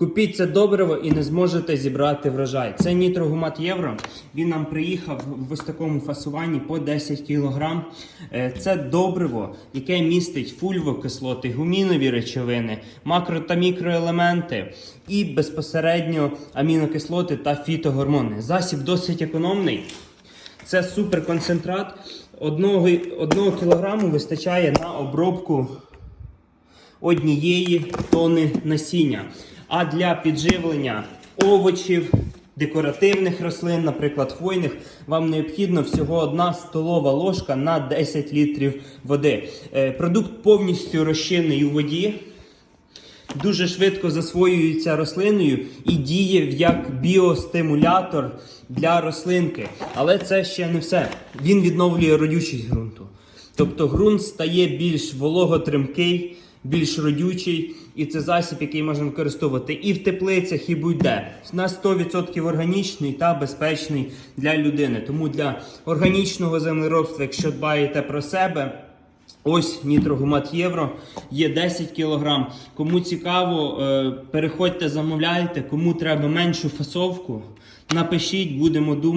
Купіть це добриво і не зможете зібрати врожай. Це нітрогумат євро. Він нам приїхав в ось такому фасуванні по 10 кг. Це добриво, яке містить фульвокислоти, гумінові речовини, макро та мікроелементи і безпосередньо амінокислоти та фітогормони. Засіб досить економний. Це суперконцентрат. Одного, одного кілограму вистачає на обробку однієї тони насіння. А для підживлення овочів, декоративних рослин, наприклад, хвойних, вам необхідно всього одна столова ложка на 10 літрів води. Е, Продукт повністю розчинний у воді. Дуже швидко засвоюється рослиною і діє як біостимулятор для рослинки. Але це ще не все. Він відновлює родючість ґрунту. Тобто ґрунт стає більш вологотримкий, більш родючий, і це засіб, який можна використовувати і в теплицях, і будь-де. На 100% органічний та безпечний для людини. Тому для органічного землеробства, якщо дбаєте про себе. Ось нітрогумат євро є 10 кг. Кому цікаво, е, переходьте, замовляйте. Кому треба меншу фасовку, напишіть, будемо думати.